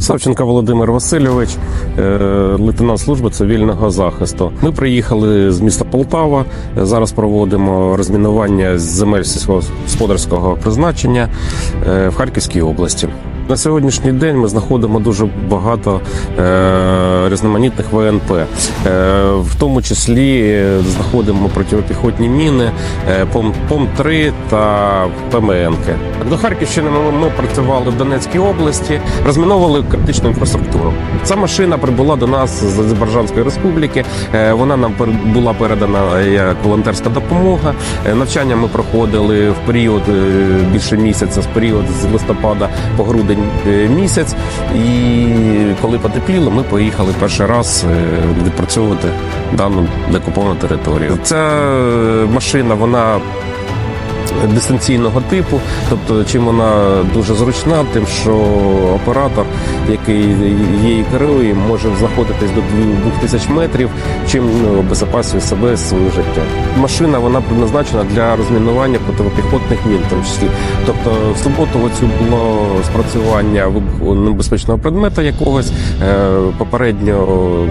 Савченко Володимир Васильович, е, лейтенант служби цивільного захисту. Ми приїхали з міста Полтава. Е, Зараз проводимо розмінування земель сільськогосподарського призначення е, в Харківській області. На сьогоднішній день ми знаходимо дуже багато різноманітних ВНП, е, в тому числі е, знаходимо протипіхотні міни, е, ПОМ, ПОМ-3 та ПМНки. До Харківщини ми, працювали в Донецькій області, розміновували критичну інфраструктуру. Ця машина прибула до нас з Азербайджанської республіки. Вона нам була передана як волонтерська допомога. Навчання ми проходили в період більше місяця, з період з листопада по грудень місяць. І коли потепліло, ми поїхали перший раз е, відпрацьовувати дану декуповану територію. Ця е, машина вона дистанційного типу, тобто чим вона дуже зручна, тим що оператор, який її керує, може знаходитись до 2000 метрів, чим ну, обезопасує себе своє життя. Машина вона предназначена для розмінування протипіхотних мін, тому числі. Тобто в суботу оцю було спрацювання небезпечного предмета якогось. Е, Попередньо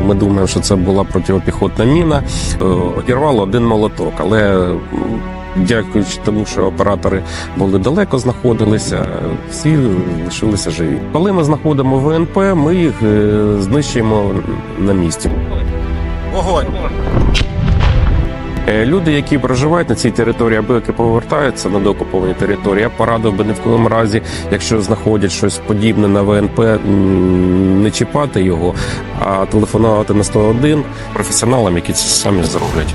ми думаємо, що це була протипіхотна міна. Е, Одірвало один молоток, але Дякуючи тому, що оператори були далеко, знаходилися, всі лишилися живі. Коли ми знаходимо ВНП, ми їх е, знищуємо на місці. Вогонь! Е, Люди, які проживають на цій території, або які повертаються на деокуповані території, я порадив би ні в коєму разі, якщо знаходять щось подібне на ВНП, не чіпати його, а телефонувати на 101 професіоналам, які це самі зроблять.